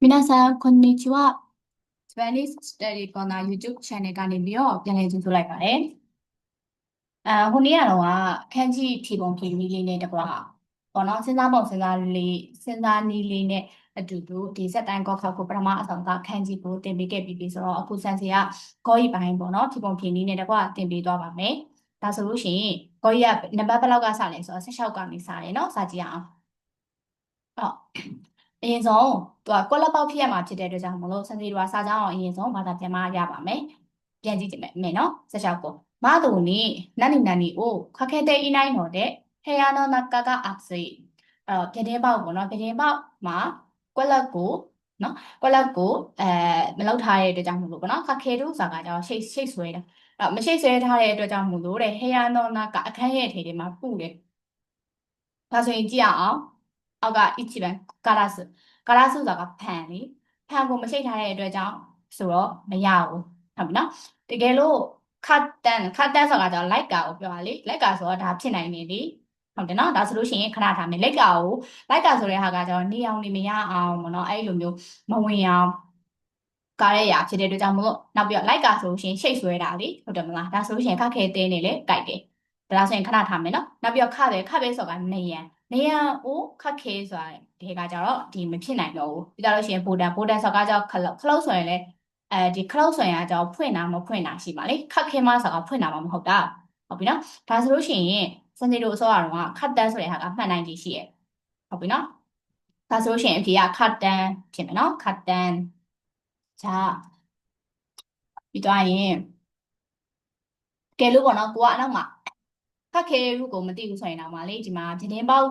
皆さん、こんにちは。Spanish Study Corner YouTube Channel ကနေပြီးတော့ပြန်လည်ကြိုဆိုလိုက်ပါတယ်။အဲဟိုနေ့ကတော့ခန်းကြီးဖြေပုံဖြေနည်းလေးနဲ့တကွာပေါ့နော်စဉ်းစားပုံစဉ်းစားလေးစဉ်းစားနည်းလေးနဲ့အတူတူဒီစက်တိုင်းကောက်ခတ်ကိုပထမအဆောင်ကခန်းကြီးကိုတင်ပေးခဲ့ပြီးပြီဆိုတော့အခုဆန်စီကကောကြီးပိုင်းပေါ့နော်ဖြေပုံဖြေနည်းနဲ့တကွာတင်ပေးသွားပါမယ်။ဒါဆိုလို့ရှိရင်ကောကြီးကနံပါတ်ဘယ်လောက်ကစလဲဆိုတော့16ကနေစတယ်နော်စကြည့်အောင်။အော် အရင်ဆုံးသူကကွက်လက်ပေါက်ဖြစ်ရမှာဖြစ်တဲ့အတွက်ကြောင့်မလို့စံစီတို့ကစာကြောင်းအောင်အရင်ဆုံးဘာသာပြန်မရပါမယ်ပြန်ကြည့်ကြည့်မယ်နော်ဆက်လျှောက်ကိုမဒုနီနန်နီနန်နီအိုခခဲတဲ့ inai နော်တဲ့ဟေယာနောနကကအာစိအဲ့တော့ပြတင်းပေါက်ပေါ့နော်ပြတင်းပေါက်မှာကွက်လက်ကိုနော်ကွက်လက်ကိုအဲမလောက်ထားတဲ့အတွက်ကြောင့်မလို့ပေါ့နော်ခခဲတို့ဆိုတာကကြောင့်ရှိတ်ရှိတ်ဆွဲတာအဲ့မရှိတ်ဆွဲထားတဲ့အတွက်ကြောင့်မလို့တဲ့ဟေယာနောနကအခန်းရဲ့ထေတွေမှာပုတယ်ဒါဆိုရင်ကြည့်ရအောင် အောက်က ichi ban ကာလာစကာလာစဆိုတာကဖန်လေဖန်ကိုမရှိထားတဲ့အတွက်ကြောင့်ဆိုတော့မရဘူးဟုတ်ပြီနော်တကယ်လို့ခတ်တန်ခတ်တန်ဆိုတာကြောင့်လိုက်ကာကိုပြောတာလေလိုက်ကာဆိုတော့ဒါဖြစ်နိုင်နေလေဟုတ်တယ်နော်ဒါဆိုလို့ရှိရင်ခဏထားမယ်လိုက်ကာကိုလိုက်ကာဆိုတဲ့ဟာကကြောင့်နေအောင်နေမရအောင်ပေါ့နော်အဲ့လိုမျိုးမဝင်အောင်ကားရဲ့ရာဖြစ်တဲ့အတွက်ကြောင့်မို့နောက်ပြီးတော့လိုက်ကာဆိုလို့ရှိရင်ရှိတ်ဆွဲတာလေဟုတ်တယ်မလားဒါဆိုလို့ရှိရင်ခက်ခဲသေးနေလေကြိုက်တယ် ဒါလားဆိုရင်ခဏထားမယ်နော်နောက်ပြီးတော့ခပဲခပဲဆိုတာနေရန်နေရန်အိုးခခဲဆိုတာဒီကကြတော့ဒီမဖြစ်နိုင်တော့ဘူးပြီးတော့လို့ရှိရင်ဘိုတန်ဘိုတန်ဆိုတာကြောင့်ခလုတ်ခလုတ်ဆိုရင်လည်းအဲဒီ cloud ဆိုရင်အကြောင်းဖွင့်တာမဖွင့်တာရှိပါလေခက်ခဲမဆိုတာဖွင့်တာမမဟုတ်တာဟုတ်ပြီနော်ဒါဆိုလို့ရှိရင်စနေတို့အစောရတော့ခတ်တန်းဆိုတဲ့ဟာကမှတ်နိုင်ကြီးရှိရဲ့ဟုတ်ပြီနော်ဒါဆိုလို့ရှိရင်အဖြေကခတ်တန်းဖြစ်မယ်နော်ခတ်တန်းဂျာပြီးတော့ရင်ကဲလို့ပေါ့နော်ကိုကအနောက်မှာ ခက်ခဲတဲ့ route ကိုမသိဘူးဆိုရင်တော့မလေးဒီမှာပြတင်းပေါက်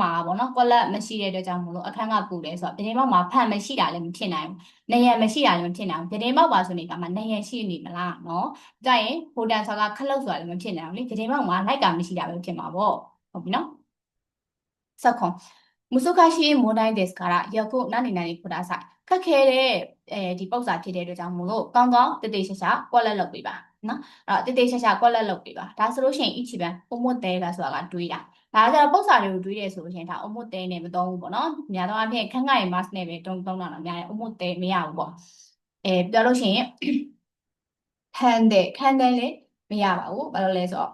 မှာပေါ့နော် collab မရှိတဲ့အတွက်ကြောင့်မလို့အခန်းကပူတယ်ဆိုတော့ပြတင်းပေါက်မှာဖန်မရှိတာလည်းမဖြစ်နိုင်ဘူး။နေရမရှိတာလည်းမဖြစ်နိုင်ဘူး။ပြတင်းပေါက်ပါဆိုနေတာမှာနေရရှိနေမလားနော်။ကြိုက်ရင် hotel ဆိုတာခလုတ်ဆိုတာလည်းမဖြစ်နိုင်ဘူးလေ။ပြတင်းပေါက်မှာ light ကမရှိတာပဲဖြစ်မှာပေါ့။ဟုတ်ပြီနော်။ဆက်ခွန်무속하신 모나인 데스카라 여고 나니나니 ဖူတာဆိုင်ခက်ခဲတဲ့အဲဒီပုံစံဖြစ်တဲ့အတွက်ကြောင့်မလို့ကောင်းကောင်းတည်တည်ရှာရှာ collab လုပ်ပေးပါ။ နော်အဲ့တော့တည်တည်ရှာရှာကွက်လက်လုပ်ပေးပါဒါဆိုလို့ရှိရင် each ပဲ almost there ကဆိုတာကတွေးတာဒါကြတော့ပုံစံတွေကိုတွေးတယ်ဆိုလို့ရှိရင်ဒါ almost there နဲ့မသုံးဘူးပေါ့နော်များသောအားဖြင့်ခန်းငါရီ mask နဲ့ပဲတုံးတုံးတာတော့များတယ် almost there မရဘူးပေါ့အဲပြောလို့ရှိရင် handle handle လေမရပါဘူးဘာလို့လဲဆိုတော့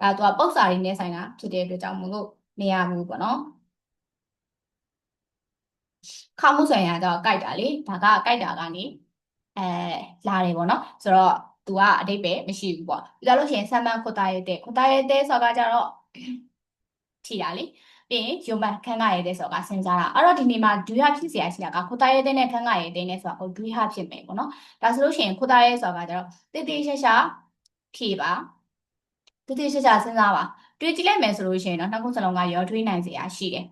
အဲသူကပုံစံတွေနဲ့ဆိုင်တာဖြစ်တဲ့အတွက်ကြောင့်မလို့မရဘူးပေါ့နော်ခါမှုဆိုရင်ကတော့ကြိုက်တာလေဒါကကြိုက်တာကနေအဲလာတယ်ပေါ့နော်ဆိုတော့ သူကအတိတ်ပဲမရှိဘူးပေါ့ပြီးတော့လို့ရှိရင်ဆမ်မန်ခွတ်သားရဲတဲ့ခွတ်သားရဲတဲ့ဆိုတာကြတော့ထိတာလေပြီးရင်ယုံမခန်းကရဲတဲ့ဆိုတာစဉ်းစားတာအဲ့တော့ဒီနေ့မှာဒွေဟဖြစ်เสียရှိတာကခွတ်သားရဲတဲ့နဲ့ခန်းကရဲတဲ့နဲ့ဆိုတာကိုဒွေဟဖြစ်မယ်ပေါ့နော်ဒါဆိုလို့ရှိရင်ခွတ်သားရဲဆိုတာကြတော့တိတိရှရှာဖြေပါတိတိရှရှာစဉ်းစားပါတွေးကြည့်လိုက်မယ်ဆိုလို့ရှိရင်တော့နှစ်ခုစလုံးကရောထွေးနိုင်စရာရှိတယ်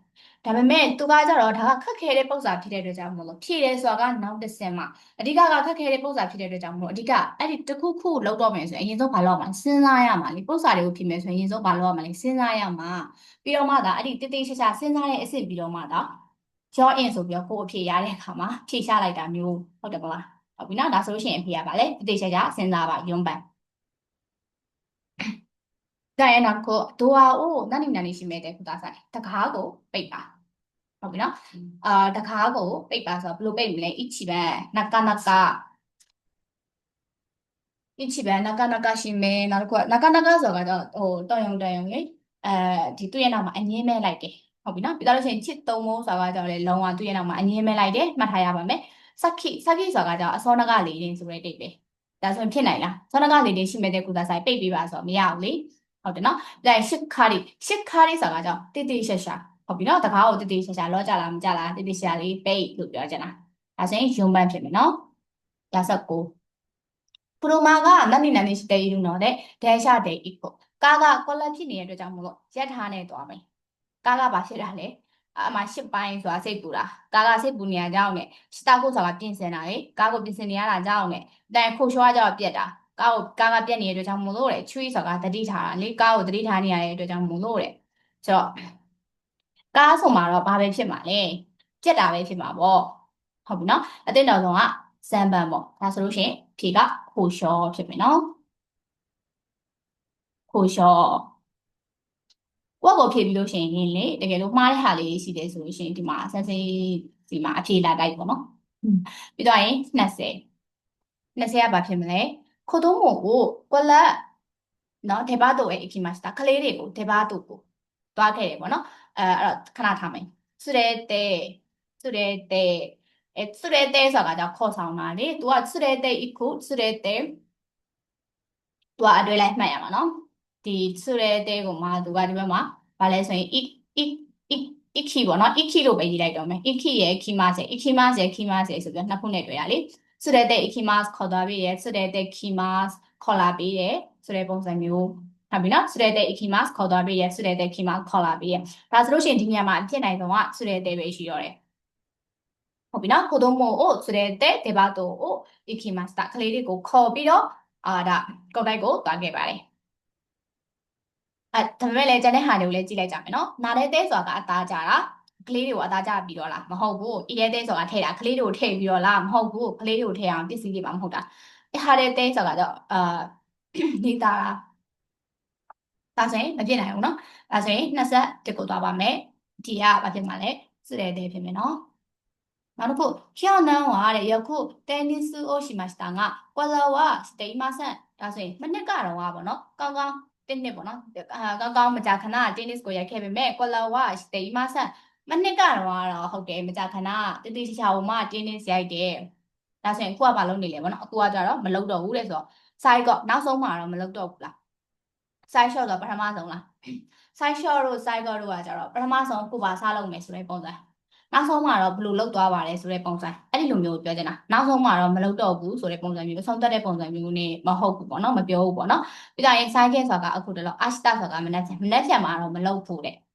ဒါပေမဲ့သူကကြတော့ဒါကခက်ခဲတဲ့ပုံစံဖြစ်တဲ့အတွက်ကြောင့်မလို့ဖြည့်တယ်ဆိုတာကနောက်တစ်ဆင့်မှအဓိကကခက်ခဲတဲ့ပုံစံဖြစ်တဲ့အတွက်ကြောင့်မလို့အဓိကအဲ့ဒီတစ်ခုခုလောက်တော့မယ်ဆိုရင်အရင်ဆုံးဘာလုပ်မှာစဉ်းစားရမှာလေပုံစံတွေကိုဖြည့်မယ်ဆိုရင်အရင်ဆုံးဘာလုပ်ရမှာလဲစဉ်းစားရမှာပြီးတော့မှဒါအဲ့ဒီတိတိကျကျစဉ်းစားတဲ့အစ်စ်ပြီးတော့မှဒါ join in ဆိုပြီးတော့ကိုယ်အဖြေရတဲ့အခါမှာဖြေချလိုက်တာမျိုးဟုတ်တယ်မလားဟုတ်ပြီနော်ဒါဆိုလို့ရှိရင်အဖြေရပါလေတိတိကျကျစဉ်းစားပါယုံပန် ဒိုင်အနာကိုဒိုဟာအိုနန်နီနန်နီရှိမဲ့တဲ့ခုသားဆိုင်တကားကိုပိတ်ပါဟုတ်ပြီနော်အာတကားကိုပိတ်ပါဆိုတော့ဘယ်လိုပိတ်မလဲအချီဘန်နကနကအချီဘန်နကနကရှိမဲ့နောက်တစ်ခုကနကနကဆိုတော့ဟိုတော်ယုံတော်ယုံလေအဲဒီသူ့ရဲ့နောက်မှာအငင်းမဲ့လိုက်တယ်ဟုတ်ပြီနော်ပြီးတော့လို့ရှိရင်ချစ်သုံးဖို့ဆိုတာကြောင့်လေလောင်းဝသူ့ရဲ့နောက်မှာအငင်းမဲ့လိုက်တယ်မှတ်ထားရပါမယ်စက်ခိစက်ခိဆိုတာကြောင့်အစောနကလေးရင်းဆိုတဲ့တိတ်ပဲဒါဆိုရင်ဖြစ်နိုင်လားစောနကလေးရင်းရှိမဲ့တဲ့ကုသဆိုင်ပိတ်ပြီးပါဆိုတော့မရဘူးလေ ဟုတ်တယ်နော်ဒါရှစ်ခါရီရှစ်ခါရီဆိုတာကြောင့်တိတိရှက်ရှာဟုတ်ပြီနော်တကားကိုတတိရှာရှာလောကြလားမကြလားတတိရှာလေးပိတ်လို့ပြောကြတာဒါဆိုရင်ယုံပန်းဖြစ်မယ်နော်ရာဆက်ကိုပရိုမာကနတ်နိနန်နေရှိတဲ့ယူနော်တဲ့ဒဲရှာတဲ့ equal ကာကကောလက်ဖြစ်နေတဲ့အတွက်ကြောင့်မို့လို့ရက်ထားနေသွားမယ်ကာကဘာဖြစ်တာလဲအမှရှစ်ပိုင်းဆိုတာစိတ်ပူတာကာကစိတ်ပူနေရကြောင်းနဲ့စတာကိုဆိုတာပြင်ဆင်တာလေကာကိုပြင်ဆင်နေရတာကြောင်းနဲ့တန်ခိုရှွားကြောက်ပြက်တာ ကာကိုကာကပြက်နေတဲ့အတွက်ကြောင့်မို့လို့တဲ့ချွေးဆိုတာတတိထားတာလေကာကိုတတိထားနေရတဲ့အတွက်ကြောင့်မို့လို့တဲ့ဆိုတော့ကားဆိုမှာတော့ဘာပဲဖြစ်မှာလဲပြက်တာပဲဖြစ်မှာပေါ့ဟုတ်ပြီနော်အတင်းတော်ဆုံးကဇမ်ပန်ပေါ့ဒါဆိုလို့ရှိရင်ဖြေကခိုရှောဖြစ်မယ်နော်ခိုရှောကိုယ့်ကိုဖြေပြီးလို့ရှိရင်လေတကယ်လို့မှားတဲ့ဟာလေးရှိတယ်ဆိုလို့ရှိရင်ဒီမှာဆန်းစင်းဒီမှာအဖြေလာတိုက်ပေါ့နော်ပြီးတော့ရင်20 20ကဘာဖြစ်မလဲ 子供ကိုကိုလက်နော်ဒေဘာတို့ရဲ့အဖြစ်မှာစတာကလေးတွေကိုဒေဘာတို့ကိုတွားခဲ့တယ်ပေါ့နော်အဲအဲ့တော့ခဏထားမယ်ဆွရဲတဲဆွရဲတဲအဲဆွရဲတဲဆိုတာကခေါ်ဆောင်တာလေ तू ကဆွရဲတဲอีกခုဆွရဲတဲ तू အတွေ့လိုက်မှတ်ရမှာနော်ဒီဆွရဲတဲကိုမှ तू ကဒီဘက်မှာဗာလဲဆိုရင် ik ik ik iki ပေါ့နော် iki လို့ပဲရေးလိုက်တော့မယ် iki ရဲ့ ki mas ရဲ့ iki mas ရဲ့ ki mas ရဲ့ဆိုပြီးတော့နှစ်ခုနဲ့တွေ့ရလေ ဆွတဲ့တဲ့ ikimas ခေါ်သွားပြီးရဲဆွတဲ့တဲ့ kimas ခေါ်လာပြီးရဲဆိုတဲ့ပုံစံမျိုးဟုတ်ပြီနော်ဆွတဲ့တဲ့ ikimas ခေါ်သွားပြီးရဲဆွတဲ့တဲ့ kimas ခေါ်လာပြီးရဲဒါဆိုလို့ရှိရင်ဒီညမှာအဖြစ်နိုင်ဆုံးကဆွတဲ့တဲ့ပဲရှိတော့တယ်ဟုတ်ပြီနော်ကိုတို့မို့အိုဆွတဲ့တဲ့ဒေဘတ်တို့အို ikimas တာကလေးလေးကိုခေါ်ပြီးတော့အာဒါကောက်တိုက်ကိုသွားခဲ့ပါတယ်အဲဒါပေမဲ့လည်းကျန်တဲ့ဟာတွေကိုလည်းကြည့်လိုက်ကြမယ်နော်နားတဲ့တဲ့ဆိုတာကအသားကြတာ ကလေးတွေကိုအသားကြပြီးတော့လားမဟုတ်ဘူးအရဲတဲဆိုတာထည့်တာကလေးတွေကိုထည့်ပြီးတော့လားမဟုတ်ဘူးကလေးတွေကိုထည့်အောင်ပစ္စည်းတွေပါမဟုတ်တာအဲဟာတဲ့တဲဆိုတာတော့အာနေတာဒါဆိုရင်မပြည့်နိုင်ဘူးနော်ဒါဆိုရင်21ကိုသွားပါမယ်ဒီကဘာဖြစ်မှာလဲစတဲ့တဲဖြစ်မယ်နော်နောက်တစ်ခုဖြောင်းနန်းဝါတဲ့ယခုတင်းနစ်စုအိုရှိမစတာငါကွာလာဝစတေးမဆန်ဒါဆိုရင်မနစ်ကတော့ဝါပေါ့နော်ကောင်းကောင်းတင်းနစ်ပေါ့နော်အာကောင်းကောင်းမကြခဏတင်းနစ်ကိုရိုက်ခဲ့ပေမဲ့ကွာလာဝစတေးမဆန် မနစ်ကတော့ကတော့ဟုတ်တယ်မကြခဏတတိချာချာဝမတင်းနစ်ရိုက်တယ်ဒါဆိုရင်အခုကဘာလုပ်နေလဲပေါ့နော်အခုကကြတော့မလုပ်တော့ဘူးတဲ့ဆိုတော့ side ကနောက်ဆုံးမှာတော့မလုပ်တော့ဘူးလား side shot တော့ပထမဆုံးလား side shot တို့ side တို့ကကြတော့ပထမဆုံးကိုပါစားလုပ်မယ်ဆိုတဲ့ပုံစံနောက်ဆုံးမှာတော့ဘယ်လိုလုပ်သွားပါလဲဆိုတဲ့ပုံစံအဲ့ဒီလိုမျိုးပြောချင်တာနောက်ဆုံးမှာတော့မလုပ်တော့ဘူးဆိုတဲ့ပုံစံမျိုးဆုံးသက်တဲ့ပုံစံမျိုးနဲ့မဟုတ်ဘူးပေါ့နော်မပြောဘူးပေါ့နော်ပြီးတော့ရင် side ဆိုတာကအခုတလော ashta ဆိုတာကမနက်ဖြန်မနက်ဖြန်မှာတော့မလုပ်ဘူးတဲ့မ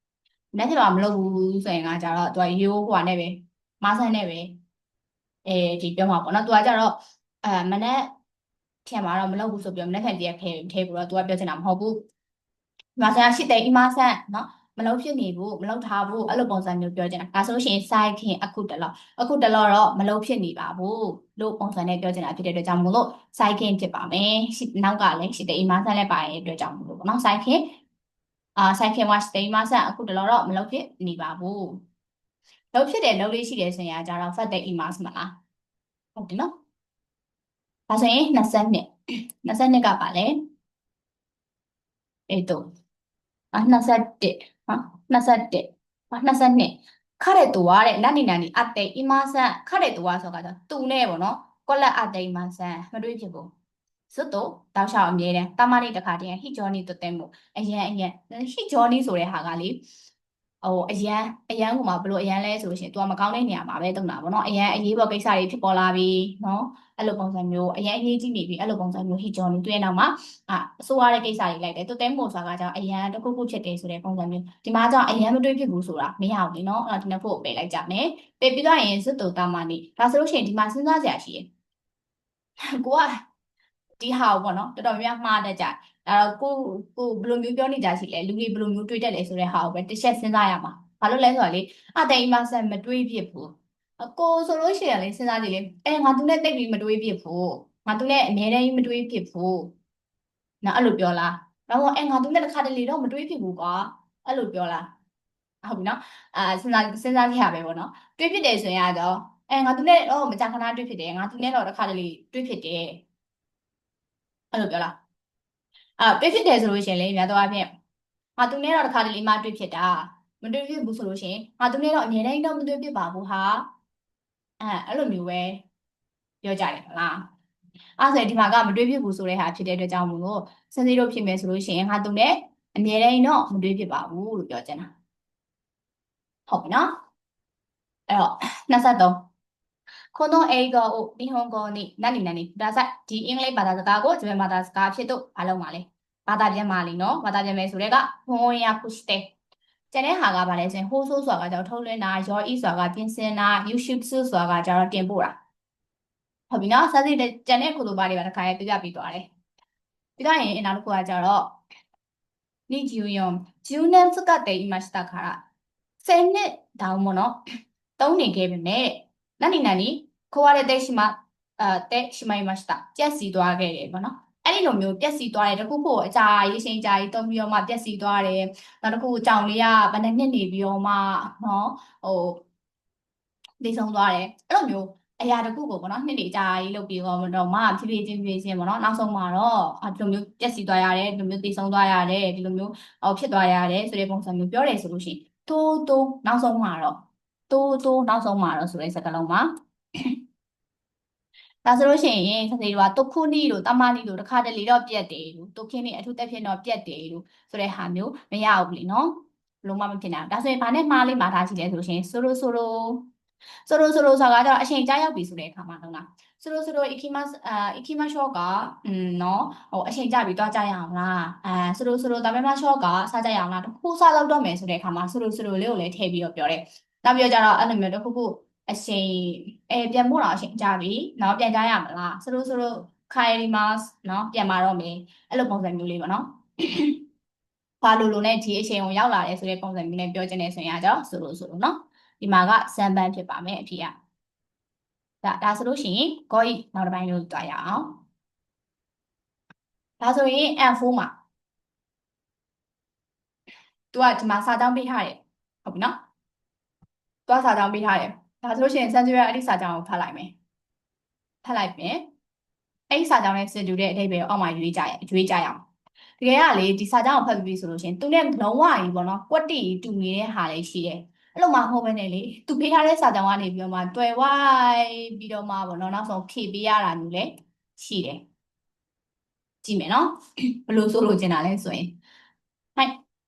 နက်ဖြန်မှာမလုပ်ဘူးဆိုရင်ကကြတော့သူကရိုးဟိုနဲ့ပဲမဆန်းနဲ့ပဲအဲဒီပြောမှာပေါ့နော်သူကကြတော့အဲမနက်ဖြန်မှာတော့မလုပ်ဘူးဆိုပြီးတော့မနက်ဖြန်တည်းခဲထဲပြီးတော့သူကပြောချင်တာမဟုတ်ဘူးမဆန်းရှိတဲ့အီမဆန်းနော်မလုပ်ဖြစ်နေဘူးမလုပ်ထားဘူးအဲ့လိုပုံစံမျိုးပြောချင်တာဒါဆိုလို့ရှိရင် side ခင်အခုတလောအခုတလောတော့မလုပ်ဖြစ်နေပါဘူးလို့ပုံစံနဲ့ပြောချင်တာဖြစ်တဲ့အတွက်ကြောင့်မို့လို့ side ခင်ဖြစ်ပါမယ်နောက်ကလည်းရှိတဲ့ email ဆန်းလည်းပါရဲ့အတွက်ကြောင့်မို့လို့ပေါ့နော် side ခင် အာဆိုင်ခင်မှာစတိန်မှာဆက်အခုတလောတော့မလုပ်ဖြစ်နေပါဘူးလုပ်ဖြစ်တယ်လုပ်လေးရှိတယ်ဆိုရင်အကြတော့ fat day emas မလားဟုတ်တယ်နော်ဒါဆိုရင်20နှစ်20နှစ်ကပါလေအဲ့တော့အ21ဟာ21ဟာ22ခတဲ့တူရတဲ့လက်နေနန်ဒီအတဲ့ emas ခတဲ့တူရဆိုတော့သူနဲ့ပေါ့နော် collect အတဲ့ emas မတွေးဖြစ်ဘူး စွတ်တော့တောက်လျှောက်အမြဲတမ်းတာမလေးတစ်ခါတည်းဟိဂျောနီတုတ်တဲ့မှုအရန်အရန်ဟိဂျောနီဆိုတဲ့ဟာကလေဟိုအရန်အရန်ကမှဘလို့အရန်လဲဆိုလို့ရှိရင် तू ကမကောင်းတဲ့နေရာမှာပဲတုံတာပေါ့နော်အရန်အရေးပေါ်ကိစ္စတွေဖြစ်ပေါ်လာပြီနော်အဲ့လိုပုံစံမျိုးအရင်အရေးကြီးနေပြီအဲ့လိုပုံစံမျိုးဟိဂျွန်နေတွေ့နောက်မှာအာအစိုးရတဲ့ကိစ္စတွေလိုက်တယ်တူတဲမို့ဆိုတာကကြောင့်အရန်တစ်ခုခုဖြစ်တယ်ဆိုတဲ့ပုံစံမျိုးဒီမှာကြောင့်အရန်မတွေ့ဖြစ်ဘူးဆိုတာမရဘူးလေနော်အဲ့တော့ဒီနှစ်ခုကိုပယ်လိုက်ကြမယ်ပယ်ပြီးတော့ရင်စစ်တူတာမနေဒါဆိုလို့ရှိရင်ဒီမှာစဉ်းစားစရာရှိရယ်ကိုက ဒီဟာပေါ့နော်တော်တော်များမှားတတ်ကြအဲ့တော့ကိုကိုဘယ်လိုမျိုးပြောနေကြရှိလဲလူတွေဘယ်လိုမျိုးတွေးတတ်လဲဆိုတဲ့ဟာကိုပဲတစ်ချက်စဉ်းစားရမှာဘာလို့လဲဆိုတော့လေအတိုင်အမဆန်မတွေးဖြစ်ဘူးအကိုဆိုလို့ရှိရင်လေစဉ်းစားကြည့်လေအဲငါသူနဲ့တိတ်ပြီးမတွေးဖြစ်ဘူးငါသူနဲ့အမြဲတမ်းမတွေးဖြစ်ဘူးနော်အဲ့လိုပြောလားတော့အဲငါသူနဲ့တစ်ခါတလေတော့မတွေးဖြစ်ဘူးကွာအဲ့လိုပြောလားဟုတ်ပြီနော်အာစဉ်းစားစဉ်းစားကြရပဲပေါ့နော်တွေးဖြစ်တယ်ဆိုရင်ကတော့အဲငါသူနဲ့တော့မကြာခဏတွေးဖြစ်တယ်ငါသူနဲ့တော့တစ်ခါတလေတွေးဖြစ်တယ် အဲ့လိုပြောလားအာတွေးဖြစ်တယ်ဆိုလို့ရှိရင်လေများတော့အဖြစ်ငါသူနဲ့တော့တစ်ခါတလေမှတွေးဖြစ်တာမတွေးဖြစ်ဘူးဆိုလို့ရှိရင်ငါသူနဲ့တော့အမြဲတမ်းတော့မတွေးဖြစ်ပါဘူးဟာအဲအဲ့လိုမျိုးပဲပြောကြတယ်မလားအဲ့ဆိုဒီမှာကမတွေးဖြစ်ဘူးဆိုတဲ့ဟာဖြစ်တဲ့အတွက်ကြောင့်မို့လို့စင်စီတို့ဖြစ်မယ်ဆိုလို့ရှိရင်ဟာသူနဲ့အမြဲတမ်းတော့မတွေးဖြစ်ပါဘူးလို့ပြောချင်တာဟုတ်ပြီနော်အဲ့တော့23この英語を日本語に何々くださいဒီအင်္ဂလိပ်ဘာသာစကားကိုဂျပန်ဘာသာစကားဖြစ်တော့မလုပ်ပါလေဘာသာပြန်ပါလိနော်ဘာသာပြန်မယ်ဆိုတဲ့က翻訳してကျန်တဲ့ဟာကဘာလဲဆိုရင်ဟိုးဆိုးဆိုတာကကြောင့်ထုတ်လွှင့်တာရောဤဆိုတာကပြင်ဆင်တာ YouTube ဆိုတာကကျတော့တင်ပို့တာဟုတ်ပြီနော်စသဖြင့်ကျန်တဲ့ကုလိုပါတွေပါတစ်ခါရေးပြပြပြီးသွားတယ်ပြီးတော့ရင်နောက်တစ်ခုကကျတော့ニジュヨン10年使っていましたから10နှစ်တောင်ပေါ့နော်သုံးနေခဲ့ပြီမဲ့ ခိုးရတဲ့တိတ်ရှိမှအဲတက်ရှိမှမှာしたပြက်စီသွားခဲ့တယ်ပေါ့နော်အဲ့ဒီလိုမျိုးပြက်စီသွားတယ်တခုခုအကြာရေးချိန်ကြာရေးတုံးပြီးတော့မှပြက်စီသွားတယ်နောက်တစ်ခုကြောင်လေးကဘယ်နှစ်နှစ်နေပြီးတော့မှနော်ဟိုနေဆုံးသွားတယ်အဲ့လိုမျိုးအရာတခုကိုပေါ့နော်နှစ်နေကြာရေးလုပ်ပြီးတော့တော့မှဖြည်းဖြည်းချင်းဖြည်းချင်းပေါ့နော်နောက်ဆုံးမှာတော့ဒီလိုမျိုးပြက်စီသွားရတယ်ဒီလိုမျိုးတည်ဆုံးသွားရတယ်ဒီလိုမျိုးဟိုဖြစ်သွားရတယ်ဆိုတဲ့ပုံစံမျိုးပြောတယ်ဆိုလို့ရှိရင်တိုးတိုးနောက်ဆုံးမှာတော့တိုးတိုးနောက်ဆုံးမှာတော့ဆိုတဲ့စကားလုံးမှာ ဒါဆိုလို့ရှိရင်စစေတို့ကတုခုနီတို့တမနီတို့တခါတလေတော့ပြက်တယ်လို့တုခင်းနေအထူးတက်ဖြစ်တော့ပြက်တယ်လို့ဆိုတဲ့ဟာမျိုးမရဘူးလေနော်လုံးဝမဖြစ်နိုင်ဘူးဒါဆိုရင်ဘာနဲ့မှားလေးမှားထားရှိလဲဆိုလို့ရှိရင်ဆိုလိုဆိုလိုဆိုလိုဆိုလိုဆိုတာကတော့အချိန်ကြာရောက်ပြီဆိုတဲ့အခါမှာတော့လားဆိုလိုဆိုလို ikimas အာ ikimas shot ကအင်းနော်ဟိုအချိန်ကြာပြီတော့ကြာရအောင်လားအဲဆိုလိုဆိုလိုဒါပေမဲ့ shot ကစားကြရအောင်လားတစ်ခုစားလောက်တော့မယ်ဆိုတဲ့အခါမှာဆိုလိုဆိုလိုလေးကိုလည်းထည့်ပြီးတော့ပြောတယ်နောက်ပြောကြတော့အဲ့လိုမျိုးတစ်ခုခု အရှင်အဲပြန်ပို့တော့အရှင်ကြပြီနော်ပြန်ကြရမလားဆိုလို့ဆိုလို့ခိုင်ရီမတ်နော်ပြန်มาတော့မယ်အဲ့လိုပုံစံမျိုးလေးပေါ့နော်ဘာလို့လို့ ਨੇ ဒီအချိန်ကိုရောက်လာတယ်ဆိုတဲ့ပုံစံမျိုးနဲ့ပြောချင်တယ်ဆိုရင်အကြောင်းဆိုလို့ဆိုလို့နော်ဒီမှာကစံပန်းဖြစ်ပါမယ်အဖြစ်ရဒါဒါဆိုလို့ရှိရင် go နောက်တစ်ပိုင်းလို့တွားရအောင်ဒါဆိုရင် N4 မှာသူကဒီမှာစာကြောင်းပေးထားတယ်ဟုတ်ပြီနော်သူကစာကြောင်းပေးထားတယ် ဒါဆိုလို့ရှိရင်စံကြွရအဲ့ဒီစာကြောင်းကိုဖတ်လိုက်မယ်ဖတ်လိုက်ပြင်အဲ့ဒီစာကြောင်းနဲ့စစ်တူတဲ့အဓိပ္ပာယ်ကိုအောက်မှာရွေးကြရရွေးကြရအောင်တကယ်ကလေဒီစာကြောင်းကိုဖတ်ပြီးဆိုလို့ရှိရင်သူနဲ့လုံးဝကြီးပေါ့နော်ကွက်တီတူနေတဲ့ဟာလေးရှိတယ်အဲ့လိုမှမဟုတ်ဘဲနဲ့လေသူဖေးထားတဲ့စာကြောင်းကနေပြီးတော့မှတွယ်ဝိုင်းပြီးတော့မှပေါ့နော်နောက်ဆုံးဖြည့်ပေးရတာမျိုးလည်းရှိတယ်ကြည့်မယ်နော်ဘယ်လိုဆိုလို့ကျင်တာလဲဆိုရင်ဟိုက်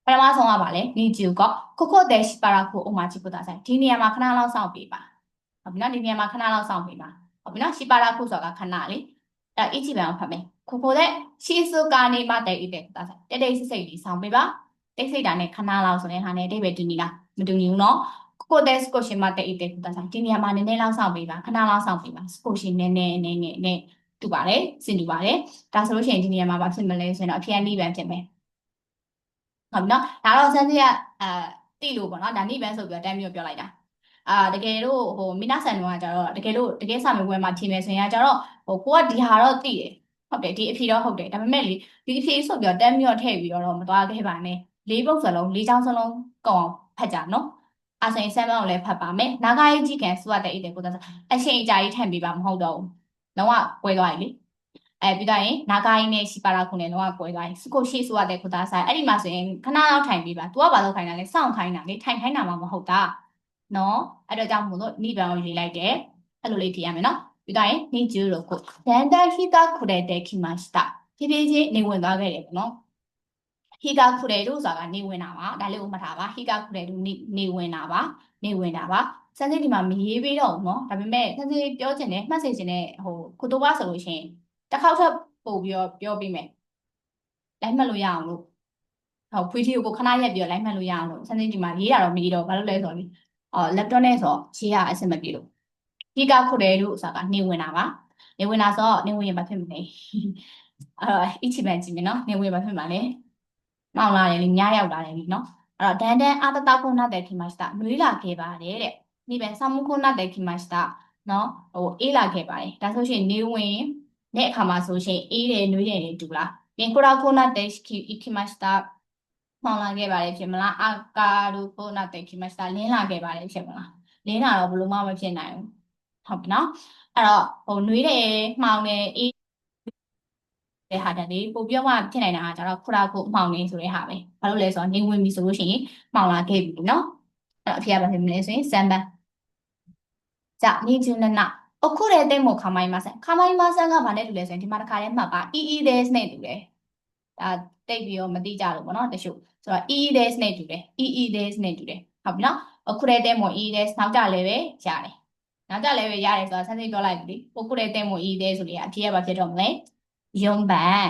ပထမဆုံးကပါလေနီဂျူကကိုကိုဒေရှ်ပါရာကိုအမချီပတာဆိုင်ဒီနေရာမှာခဏလောက်စောင့်ပေးပါဟုတ်ပြီနော်ဒီနေရာမှာခဏလောက်စောင့်ပေးပါဟုတ်ပြီနော်ရှီပါရာခုဆိုတာကခဏလေအဲ့အချီပန်ကိုဖတ်မယ်ကိုကိုတဲ့ရှီစုကနေမှတဲ့ဤတဲ့တာဆိုင်တိတ်တိတ်ဆိတ်ဆိတ်လေးစောင့်ပေးပါတိတ်ဆိတ်တာနဲ့ခဏလောက်ဆိုတဲ့ဟာနဲ့အတိတ်ပဲတူညီလားမတူညီဘူးနော်ကိုတဲ့စကိုရှင်မတဲ့ဤတဲ့တာဆိုင်ဒီနေရာမှာနည်းနည်းလောက်စောင့်ပေးပါခဏလောက်စောင့်ပေးပါစကိုရှင်နည်းနည်းနည်းနည်းနဲ့တူပါတယ်စင်တူပါတယ်ဒါဆိုလို့ရှိရင်ဒီနေရာမှာဘာဖြစ်မလဲဆိုရင်တော့အဖြေနိဗ္ဗာန်ဖြစ်မယ် ဟုတ်ပြီနော်ဒါတော့ဆန်းစီကအာတိလို့ပေါ့နော်ဒါနိဗ္ဗာန်ဆိုပြီးတော့တမ်းပြီးပြောလိုက်တာအာတကယ်လို့ဟိုမိနာဆန်တော့ကကြတော့တကယ်လို့တကယ်စာမေးပွဲမှာဖြေမယ်ဆိုရင်ကကြတော့ဟိုကိုကဒီဟာတော့သိတယ်ဟုတ်တယ်ဒီအဖြေတော့ဟုတ်တယ်ဒါပေမဲ့လေဒီအဖြေဆိုပြီးတော့တမ်းပြီးတော့ထည့်ပြီးတော့မသွားခဲ့ပါနဲ့လေးပုတ်စလုံးလေးချောင်းစလုံးကောင်းအောင်ဖတ်ကြနော်အဆိုင်ဆမ်ဘန်ကိုလည်းဖတ်ပါမယ်နာဂါရေးကြီးကန်စူရတဲ့အစ်တဲ့ကိုသားအချိန်အကြာကြီးထပ်ပြီးပါမဟုတ်တော့ဘူးလုံးဝကွဲသွားပြီလေ အဲပြီးတော့ရင်နာဂိုင်းနဲ့ရှီပါရာခုနဲ့တော့ကွဲသွားရင်စကိုရှိဆိုရတဲ့ခုသားဆိုင်အဲ့ဒီမှာဆိုရင်ခဏလောက်ထိုင်ပြီးပါ तू ကဘာလို့ခိုင်းတာလဲစောင့်ခိုင်းတာလေထိုင်ခိုင်းတာမှမဟုတ်တာနော်အဲ့တော့ကြောင့်မို့လို့နိဗ္ဗာန်ကိုရေးလိုက်တယ်အဲ့လိုလေးဖြေရမယ်နော်ပြီးတော့ရင်နိဂျူရိုကိုဒန်တာဟီတာခုတဲ့တဲ့ခိမစတာဖြည်းဖြည်းချင်းနေဝင်သွားခဲ့တယ်ပေါ့နော်ဟီကာခုတဲ့တို့ဆိုတာကနေဝင်တာပါဒါလေးကိုမှတ်ထားပါဟီကာခုတဲ့တို့နေနေဝင်တာပါနေဝင်တာပါစမ်းစစ်ဒီမှာမရေးပေးတော့ဘူးเนาะဒါပေမဲ့စမ်းစစ်ပြောချင်တယ်မှတ်စေချင်တဲ့ဟိုကုတိုဘာဆိုလို့ရှိရင် တစ်ခေါက်ထပ်ပို့ပြီးတော့ပြောပေးမယ်လိုက်မှတ်လို့ရအောင်လို့ဟောဖွေးထီကိုခဏရက်ပြီးတော့လိုက်မှတ်လို့ရအောင်လို့စမ်းစစ်ဒီမှာရေးတာတော့မရေးတော့ဘာလို့လဲဆိုတော့အော် laptop နဲ့ဆိုရေးရအဆင်မပြေလို့ဒီကခုတယ်လို့ဆိုတာကနေဝင်တာပါနေဝင်တာဆိုတော့နေဝင်ရင်မဖြစ်မနေအဲ့တော့အချီမန်ကြည့်မယ်နော်နေဝင်မဖြစ်မှာလေမောင်လာတယ်လေညရောက်လာတယ်လीနော်အဲ့တော့ဒန်ဒန်အာတတခုနာတဲ့ခိမစတာနွေးလာခဲ့ပါတယ်တဲ့နိဗ္ဗာန်ဆာမုခုနာတဲ့ခိမစတာနော်ဟိုအေးလာခဲ့ပါတယ်ဒါဆိုရှင်နေဝင် တဲ့အခါမှာဆိုရှင်အေးတယ်နွေးတယ်နေတူလားပြင်ကိုရာခုနာတဲ့ခိမစတာမှောင်လာခဲ့ပါတယ်ဖြစ်မလားအာကာရူခုနာတဲ့ခိမစတာလင်းလာခဲ့ပါတယ်ဖြစ်မလားလင်းလာတော့ဘလို့မှမဖြစ်နိုင်ဘူးဟုတ်ပြီနော်အဲ့တော့ဟိုနွေးတယ်မှောင်တယ်အေးတဲ့ဟာတက်လေပို့ပြောမှဖြစ်နိုင်တာကကျတော့ခရာခုအမှောင်နေဆိုတဲ့ဟာပဲဘာလို့လဲဆိုတော့နေဝင်ပြီဆိုလို့ရှိရင်မှောင်လာခဲ့ပြီနော်အဲ့တော့အဖေကဘာဖြစ်မလဲဆိုရင်ဇမ်ဘန်じゃあ27 အခုတဲ့တဲ့မို့ခမိုင်းမဆန်ခမိုင်းမဆန်ကဘာနဲ့တူလဲဆိုရင်ဒီမှာတစ်ခါလဲမှတ်ပါ ee this နဲ့တူတယ်ဒါတိတ်ပြီးတော့မသိကြလို့ပေါ့နော်တချို့ဆိုတော့ ee this နဲ့တူတယ် ee this နဲ့တူတယ်ဟုတ်ပြီနော်အခုတဲ့တဲ့မို့ ee this နောက်ကြလဲပဲရတယ်နောက်ကြလဲပဲရတယ်ဆိုတော့ဆန်းစစ်ပြောလိုက်ပြီလေအခုတဲ့တဲ့မို့ ee this ဆိုရင်အဖြေကဘာဖြစ်တော့မလဲယုံပန်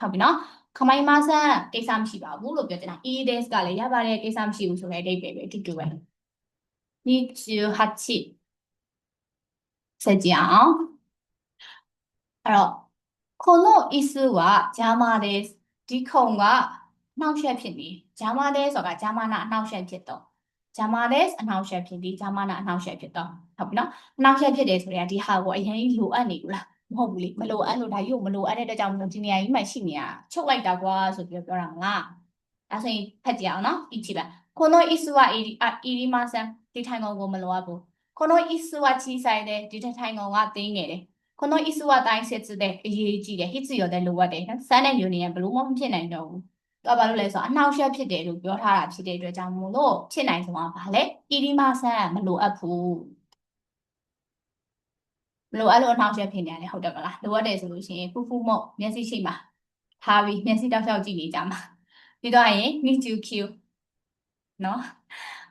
ဟုတ်ပြီနော်ခမိုင်းမဆန်ကိစ္စမရှိပါဘူးလို့ပြောချင်တာ ee this ကလည်းရပါတယ်ကိစ္စမရှိဘူးဆိုတဲ့အဓိပ္ပာယ်ပဲအတူတူပဲ28 ဆက်ကြည့်အောင်အဲ့တော့ခုံလုံး is ကဂျာမာတဲ့ဒီခုံကနှောက်ရက်ဖြစ်နေဂျာမာတဲ့ဆိုတာဂျာမာနာအနှောက်ရက်ဖြစ်တော့ဂျာမာတဲ့အနှောက်ရက်ဖြစ်ပြီးဂျာမာနာအနှောက်ရက်ဖြစ်တော့ဟုတ်ပြီနော်အနှောက်ရက်ဖြစ်တယ်ဆိုရင်ဒီဟာကိုအရင်လိုအပ်နေဘူးလားမဟုတ်ဘူးလေမလိုအပ်လို့ဒါကြီးကိုမလိုအပ်တဲ့အတွက်ကြောင့်မလို့ဒီနေရာကြီးမှရှိနေတာချုပ်လိုက်တာကွာဆိုပြီးပြောတာမလားဒါဆိုရင်ဖတ်ကြအောင်နော်ဤချိပါခုံလုံး is က iri iri မှာစံဒီထိုင်ကုန်ကိုမလိုအပ်ဘူး この椅子は小さいでဒီထိုင်ကောင်ကသေးငယ်တယ်この椅子は大切でအရေးကြီးတယ်必要でလိုအပ်တယ်နော်စမ်းတဲ့မျိုးနေရင်ဘလို့မှမဖြစ်နိုင်တော့ဘူးတော့ဘာလို့လဲဆိုတော့အနှောက်အယှက်ဖြစ်တယ်လို့ပြောထားတာဖြစ်တဲ့အတွက်ကြောင့်မို့လို့ဖြစ်နိုင်ဆုံးကဘာလဲအီဒီမာဆန်မလိုအပ်ဘူးမလိုအပ်လို့အနှောက်အယှက်ဖြစ်နေရတယ်ဟုတ်တယ်မလားလိုအပ်တယ်ဆိုလို့ရှိရင်ဖူးဖူးမို့မျက်စိရှိမှာထားပြီးမျက်စိတောက်လျှောက်ကြည့်နေကြမှာပြီးတော့ရင် need to kill နော်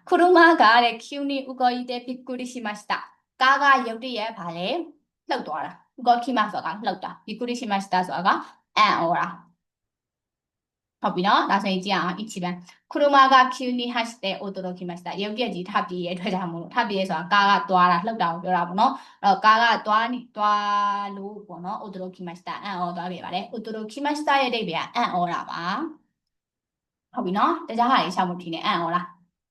車がတဲ့ Q に動いてびっくりしましたကားကရုတ်တရက်ဗာလဲလှုပ်သွားတာ動きますဆိုတာကလှုပ်တာびっくりしましたဆိုတာကအံ့ဩတာဟုတ်ပြီနော်ဒါဆိုရင်ကြည့်အောင်1番車が急に走って驚きましたရုတ်တရက်ကြီးထပ်ပြေးရဲ့အတွက်ကြောင့်မို့လို့ထပ်ပြေးဆိုတာကားကသွားတာလှုပ်တာကိုပြောတာပေါ့နော်အဲ့တော့ကားကသွားနေသွားလို့ပေါ့နော်驚きましたအံ့ဩသွားပြီဗာလဲ驚きましたရဲ့အဓိပ္ပာယ်ကအံ့ဩတာပါဟုတ်ပြီနော်တရားဟာလေးရှောက်မှုဖြစ်နေအံ့ဩလား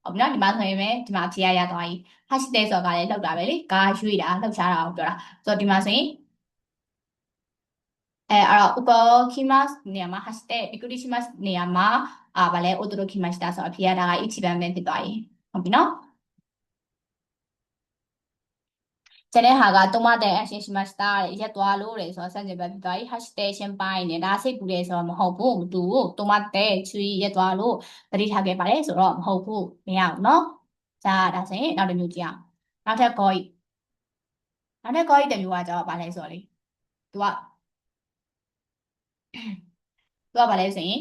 ဟုတ်ပြီနော်ဒီမှာဆိုရင်ပဲဒီမှာဖြေရရသွားပြီ hashtag ဆိုတာကလည်းလောက်တာပဲလေကားရွေ့တာလှုပ်ရှားတာကိုပြောတာဆိုတော့ဒီမှာဆိုရင်အဲအဲ့တော့ ukokimas နေရာမှာ hashtag bikurishimas နေရာမှာအာဗာလဲ odorokimashita ဆိုတော့ဖြေရတာက一番ပဲဖြစ်သွားပြီဟုတ်ပြီနော် ကျန်တဲ့ဟာကတုံးမတန် action ရှိမှ star ရရက်သွားလို့တယ်ဆိုတော့ဆန့်ကျင်ဘက်ဖြစ်သွားပြီ hashtag ရှင်ပိုင်းနေဒါစိတ်ပူတယ်ဆိုတော့မဟုတ်ဘူးမတူဘူးတုံးမတန်ချွေးရက်သွားလို့သတိထားခဲ့ပါတယ်ဆိုတော့မဟုတ်ဘူးမရဘူးเนาะဒါဒါဆိုရင်နောက်တစ်မျိုးကြည့်အောင်နောက်ထပ် call နောက်ထပ် call တစ်မျိုးကကျတော့ဘာလဲဆိုတော့လေ तू က तू ကဘာလဲဆိုရင်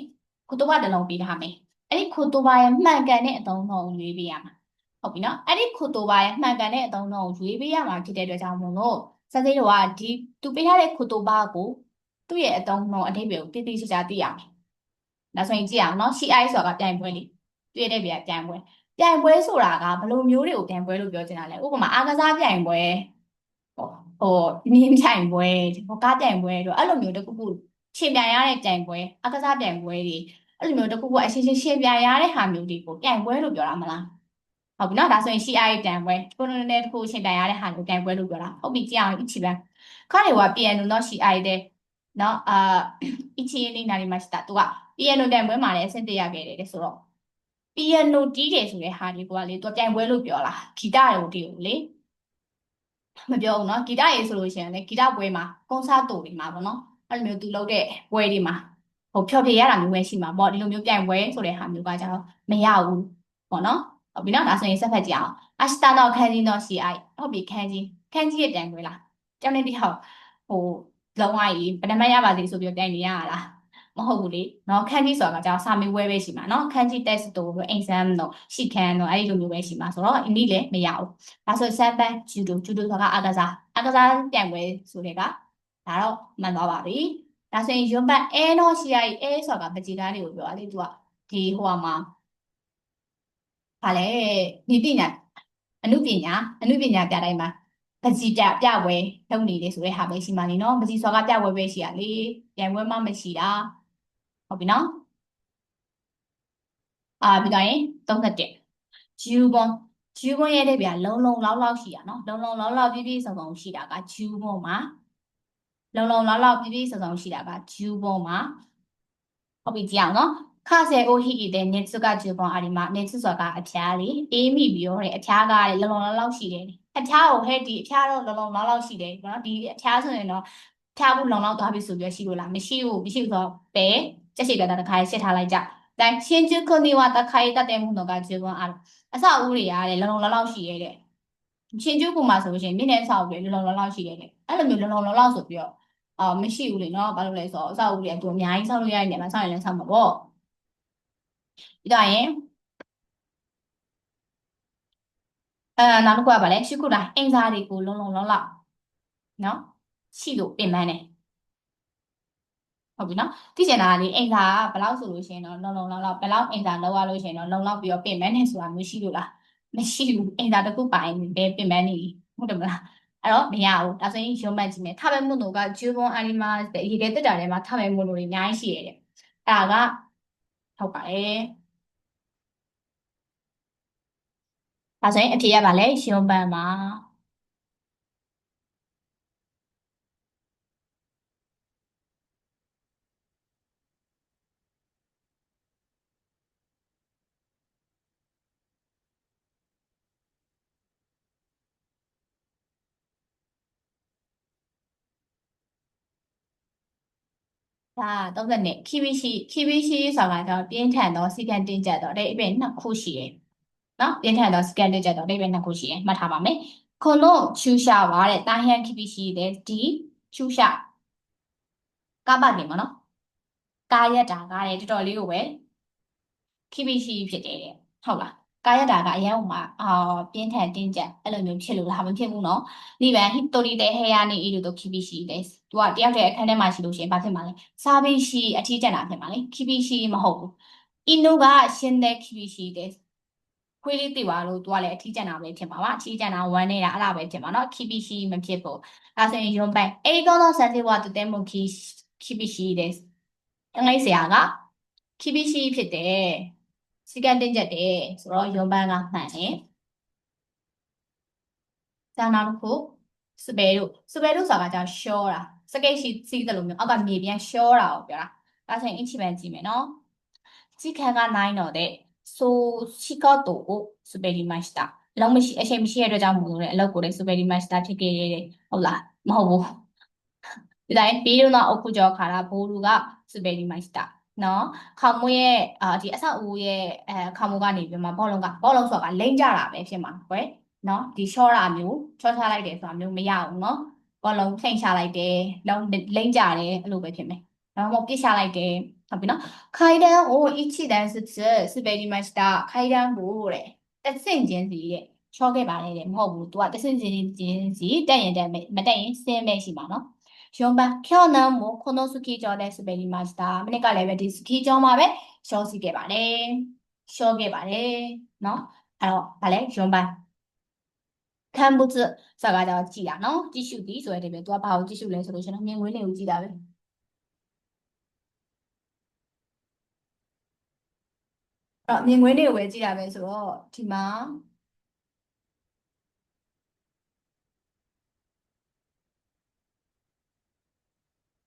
ခုတုံးမတလုံးပြီးထားမယ်အဲ့ဒီခုတုံးမရဲ့မှန်ကန်တဲ့အသုံးတော်ကိုရွေးပေးရမှာ ဟုတ်ပြီနော်အဲ့ဒီခုတုဘရဲ့မှန်ကန်တဲ့အသုံးအနှုန်းကိုရွေးပေးရမှာဖြစ်တဲ့အတွက်ကြောင့်မို့လို့စသိတော်ကဒီသူပေးထားတဲ့ခုတုဘကိုသူ့ရဲ့အသုံးအနှုန်းအဓိပ္ပာယ်ကိုတိတိကျကျသိရမယ်ဒါဆိုရင်ကြည့်အောင်နော် CI ဆိုတာကပြိုင်ပွဲလေးတွေ့တဲ့ပြပြိုင်ပွဲပြိုင်ပွဲဆိုတာကဘယ်လိုမျိုးတွေကိုပြိုင်ပွဲလို့ပြောချင်တာလဲဥပမာအားကစားပြိုင်ပွဲဟိုဟိုမြင်းပြိုင်ပွဲဟိုကားပြိုင်ပွဲတို့အဲ့လိုမျိုးတစ်ခုခုရှင်ပြိုင်ရတဲ့ပြိုင်ပွဲအားကစားပြိုင်ပွဲတွေအဲ့လိုမျိုးတစ်ခုခုအရှင်းရှင်းရှင်ပြိုင်ရတဲ့ဟာမျိုးတွေကိုပြိုင်ပွဲလို့ပြောတာမလား ဟုတ်ပြီနော်ဒါဆိုရင် CI တန်ပွဲတစ်ခုလုံးနဲ့တစ်ခုချင်းတန်ရတဲ့ဟာကိုတန်ပွဲလို့ပြောတာဟုတ်ပြီကြည့်အောင်အချီပန်းခါနေဝပြန်လို့နော် CI တဲ့နော်အာအချီရင်းလေးနာရီမှာစတာသူက piano တန်ပွဲမှာလည်းအဆင့်တက်ရခဲ့တယ်ဆိုတော့ piano တီးတယ်ဆိုတဲ့ဟာဒီကလေသူကပြန်ပွဲလို့ပြောလားဂီတတွေကိုတီးဘူးလေမပြောဘူးเนาะဂီတရေဆိုလို့ရှိရင်လည်းဂီတပွဲမှာကွန်ဆာတိုတွေမှာပေါ့เนาะအဲ့လိုမျိုးသူလုပ်တဲ့ပွဲတွေမှာဟိုဖျော်ဖြေရတာမျိုးပဲရှိမှာပေါ့ဒီလိုမျိုးပြိုင်ပွဲဆိုတဲ့ဟာမျိုးကကြတော့မရဘူးပေါ့เนาะ ဟုတ်ပြီနော်ဒါဆိုရင်ဆက်ဖတ်ကြအောင်အရှတာတော့ခန်းကြီးတော့ CI ဟုတ်ပြီခန်းကြီးခန်းကြီးရဲ့တန်ခွေလားကျောင်းနေတယောက်ဟိုလုံးဝကြီးပထမရပါစေဆိုပြီးတိုင်နေရလားမဟုတ်ဘူးလေနော်ခန်းကြီးဆိုတာကကျွန်တော်စာမေးပွဲပဲရှိမှာနော်ခန်းကြီး test တို့ exam တို့ရှိခန်းတို့အဲ့ဒီလိုမျိုးပဲရှိမှာဆိုတော့အင်းဒီလည်းမရဘူးဒါဆိုဆန်ပန်ဂျူဒိုဂျူဒိုဆိုတာကအကစားအကစားပြိုင်ပွဲဆိုတဲ့ကဒါတော့မှန်သွားပါပြီဒါဆိုရင်ရွန်ပတ်အဲတော့ရှိရအဲဆိုတာကပကြီကားတွေကိုပြောတာလေသူကဒီဟိုမှာ ဗာလဲဒီပညာအနုပညာအနုပညာပြတိုင်းမှာပကြီးပြပြပွဲလုပ်နေတယ်ဆိုတဲ့ဟာပဲရှိမှနေနော်ပကြီးစောကပြပွဲပဲရှိရလေပြိုင်ပွဲမှမရှိတာဟုတ်ပြီနော်အာပြီးတော့ရင်31ဂျူဘွန်ဂျူဘွန်ရဲ့တဲ့ဗျာလုံလုံလောက်လောက်ရှိတာနော်လုံလုံလောက်လောက်ပြည့်ပြည့်စုံစုံရှိတာကဂျူဘွန်မှာလုံလုံလောက်လောက်ပြည့်ပြည့်စုံစုံရှိတာကဂျူဘွန်မှာဟုတ်ပြီကြည့်အောင်နော် ခါဆယ်အိုဟီဤတဲ့နေစုကဂျူဘွန်အာဒီမှာနေစုဆိုတာကအဖျားလေးအေးမိပြီးတော့တဲ့အဖျားကလည်းလုံလုံလောက်လောက်ရှိတယ်အဖျားကိုဟဲ့ဒီအဖျားတော့လုံလုံလောက်လောက်ရှိတယ်နော်ဒီအဖျားဆိုရင်တော့ဖျားဘူးလုံလောက်သွားပြီဆိုပြီးရှိလို့လားမရှိဘူးမရှိဘူးဆိုတော့ပဲကြက်ရှိပြတာတစ်ခါရှင်းထားလိုက်ကြ။ဒါရှင်းကျခုနေဝတခိုင်တတ်တဲ့မှုတော့ကကျေကွန်အားအဆောက်အဦတွေရတယ်လုံလုံလောက်လောက်ရှိရတဲ့။ရှင်းကျခုမှာဆိုလို့ရှိရင်မြင့်တဲ့အဆောက်အဦတွေလုံလုံလောက်လောက်ရှိရတဲ့။အဲ့လိုမျိုးလုံလုံလောက်လောက်ဆိုပြီးတော့အာမရှိဘူးလေနော်။ဘာလို့လဲဆိုတော့အဆောက်အဦတွေအတူအများကြီးဆောက်လို့ရတဲ့နေရာမှာဆောက်ရင်လည်းဆောက်မှာပေါ့။ ပြီးတော့ရင်အဲနောက်တစ်ခုကဗာလဲရှုခုတိုင်းအင်္ဂါတွေကိုလုံလုံလောက်လောက်နော်ရှိလို့ပြင်ပန်းတယ်ဟုတ်ပြီနော်သိချင်တာကလေအိမ်သာကဘယ်လောက်ဆိုလို့ရှိရင်တော့လုံလုံလောက်လောက်ဘယ်လောက်အိမ်သာလောက်ရလို့ရှိရင်တော့လုံလောက်ပြီးတော့ပြင်ပန်းနေဆိုတာမျိုးရှိလို့လားမရှိဘူးအိမ်သာတစ်ခုပိုင်ပဲပြင်ပန်းနေဟုတ်တယ်မလားအဲ့တော့မရဘူးဒါဆိုရင်ရုံးမှတ်ကြည့်မယ်ထပဲမှုတို့ကဂျူဘွန်အာနီမာရေခဲတက်တာထဲမှာထပဲမှုတို့တွေအများကြီးရှိရတယ်အဲ့ဒါကဟုတ်ပါတယ် ဒါဆိုရင်အဖြေရပါလေရှင်ပန်းပါဒါ30နှစ်ခိဝီရှိခိဝီရှိဆိုတာတော့ပြင်းထန်သောစီကံတင်းကျပ်တော့တဲ့အပြင်နှစ်ခုရှိတယ် နော်ပြင်းထန်သောစီကံတင်ကြတော့အဲ့ဒီအပြင်နှစ်ခုရှိတယ်မှတ်ထားပါမယ်ခုနချူရှာပါတဲ့တာဟန်ခီဘီရှိတဲ့ဒီချူရှာကပ်ပါတယ်မနော်ကာရက်တာကားတယ်တော်တော်လေးကိုပဲခီဘီရှိဖြစ်တယ်တဲ့ဟုတ်လားကာရက်တာကအရန်ဟိုမှာအာပြင်းထန်တင်းကြပ်အဲ့လိုမျိုးဖြစ်လို့လားမဖြစ်ဘူးနော်ဒီဗန်ဟီတိုရီတဲ့ဟေယာနေအီတို့တော့ခီဘီရှိတယ်သူကတယောက်တည်းအခန်းထဲမှာရှိလို့ရှိရင်ဘာဖြစ်မှာလဲစာပေရှိအထီးကျန်တာဖြစ်မှာလေခီပီရှိမဟုတ်ဘူးအင်းတို့ကရှင်းတဲ့ခီပီရှိတဲ့ ခွေးလေးသိပါလို့သူကလည်းအထီးကျန်တာပဲဖြစ်မှာပါအထီးကျန်တာဝမ်းနေတာအဲ့ဒါပဲဖြစ်မှာเนาะခီပီရှိမဖြစ်ဘူးဒါဆိုရင်ယွန်ပိုင်အဲ့တော့တော့ဆန်သေးဝါတူတဲ့မခီခီပီရှိတဲ့အင်္ဂလိပ်ဆရာကခီပီရှိဖြစ်တယ်စီကန်တင်ချက်တယ်ဆိုတော့ယွန်ပန်းကမှန်တယ်ကျန်နောက်တစ်ခုစပယ်တို့စပယ်တို့ဆိုတာကကြာရှောတာစကိတ်ရှိစီးတယ်လို့မျိုးအောက်ကမြေပြန်ရှောတာကိုပြောတာဒါဆိုရင်အင်ချီပန်ကြည့်မယ်နော်ကြည့်ခံက9တော့တဲ့ ဆိုရှိကတော့ကိုစပယ်ဒီမတ်တာအလုံးမရှိအချိန်မရှိတဲ့အတွက်ကြောင့်မို့လို့လေအလောက်ကိုလေစပယ်ဒီမတ်တာဖြစ်ခဲ့ရတယ်ဟုတ်လားမဟုတ်ဘူးဒီတိုင်းပြီးတော့အခုကြောခါတာဘိုးလူကစပယ်ဒီမတ်တာနော်ခေါမွေးရဲ့အာဒီအဆောက်အဦရဲ့အဲခေါမွေးကနေပြီးမှဘောလုံးကဘောလုံးဆိုတာကလိမ့်ကြတာပဲဖြစ်မှာကွယ်နော်ဒီရှော့တာမျိုးချောချလိုက်တယ်ဆိုတာမျိုးမရဘူးနော်ဘောလုံးထိန်ချလိုက်တယ်လုံးလိမ့်ကြတယ်အဲ့လိုပဲဖြစ်မယ်然后ပြစ်ချလိုက်တယ် ဟုတ်ပြီနော်ခိုင်တန်းကို一起တန်းစစ်စစ်စပယ်ဒီမတ်စတာခိုင်တန်းကိုတဲ့တဆင့်ချင်းစီတဲ့ချောခဲ့ပါလေတဲ့မဟုတ်ဘူး तू ကတဆင့်ချင်းချင်းစီတက်ရင်တက်မယ်မတက်ရင်ဆင်းမဲ့ရှိမှာနော်ယွန်ပန်ကျောင်းနမ်မိုခိုနိုစကီကျော်တဲ့စပယ်ဒီမတ်စတာမနစ်ကလည်းပဲဒီစကီကျော်မှာပဲရှောစီခဲ့ပါတယ်ရှောခဲ့ပါတယ်နော်အဲ့တော့ဗာလဲယွန်ပန်ခံဘူးစစကားကြောင့်ကြည်တာနော်ကြည့်ရှုသည်ဆိုတဲ့တည်းပဲ तू ကဘာကိုကြည့်ရှုလဲဆိုလို့ရှင်တော့မြင်ကွင်းလေးကိုကြည့်တာပဲ တော့မြင်ကွင်းလေးကိုပဲကြည့်တာပဲဆိုတော့ဒီမှာ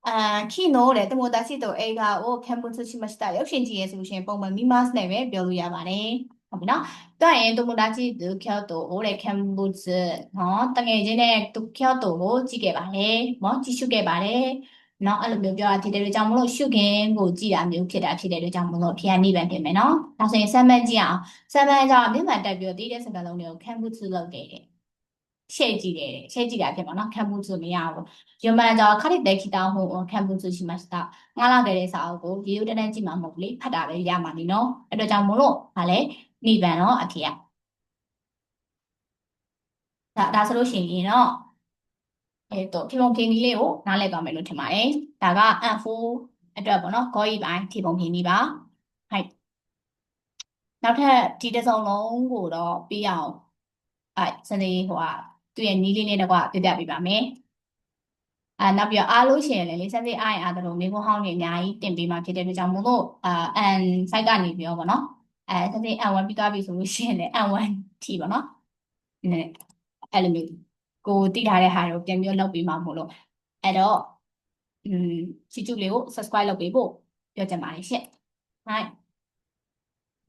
အာခိနိုတဲ့တမိုတာစီတိုအေဂါကိုကမ်ပူဆရှိမစတာရုပ်ရှင်ကြည့်ရဆိုလို့ရှိရင်ပုံမှန်မီမတ်နဲ့ပဲပြောလို့ရပါတယ်ဟုတ်ပြီနော်တွရင်တမိုတာစီဒုခောတိုတဲ့ကမ်ပူဆနော်တငယ်ချင်းနဲ့ဒုခောတိုကိုကြည့်ခဲ့ပါတယ်နော်ကြည့်ရှုခဲ့ပါတယ် နော်အဲ့လိုမျိုးပြောတာဒီတဲ့ကြောင့်မလို့ရှုခင်ကိုကြည့်တာမျိုးဖြစ်တာဖြစ်တဲ့အတွက်ကြောင့်မလို့ဖျက်နိဗ္ဗာန်ဖြစ်မယ်နော်ဒါဆိုရင်စမ်းမကြည့်အောင်စမ်းမကြောင့်မြန်မာတက်ပြီးတော့တည်တဲ့စကားလုံးတွေကိုခံမှုစုလုပ်ခဲ့တယ်ရှေ့ကြည့်တယ်ရှေ့ကြည့်တာဖြစ်ပါနော်ခံမှုစုမရဘူးယမန်ကြောင့်ခရစ်တဲ့ခိတောင်းဟိုခံမှုစုရှိမှစတာငါလာခဲ့တဲ့စာအုပ်ကိုဒီလိုတန်းတန်းကြည့်မှာမဟုတ်ဘူးလေဖတ်တာပဲရမှာလीနော်အဲ့တော့ကြောင့်မလို့ဗာလဲနိဗ္ဗာန်တော့အထေရဒါဒါဆိုလို့ရှိရင်တော့ အဲတော့ဖီပုံပြင်နီးလေးကိုနားလည်သွားမယ်လို့ထင်ပါတယ်။ဒါက N4 အတွက်ပေါ့နော်။ဂေါ်ဤပိုင်းဖီပုံပြင်နီးပါ။ဟုတ်။နောက်ထပ်ဒီတစ်စုံလုံးကိုတော့ပြီးအောင်အဲစနေဟိုကသူ့ရဲ့နီးလေးနဲ့တကွပြပြပေးပါမယ်။အဲနောက်ပြီးတော့အားလို့ရှိရင်လည်းလေစနေအားရင်အားတို့မေခွန်းဟောင်းတွေအများကြီးတင်ပေးမှာဖြစ်တဲ့အတွက်ကြောင့်မို့လို့အာ N site ကနေပြီးတော့ပေါ့နော်။အဲစနေ N1 ပြီးသွားပြီဆိုလို့ရှိရင်လည်း N1 ထိပေါ့နော်။အဲ့လိုမျိုး ကိုတိထားတဲ့ဟာတွေကိုပြန်ပြီးလုပ်ပေးမှာမို့လို့အဲ့တော့อืม YouTube လေးကို subscribe လုပ်ပေးဖို့ပြောချင်ပါတယ်ရှင့်။ Right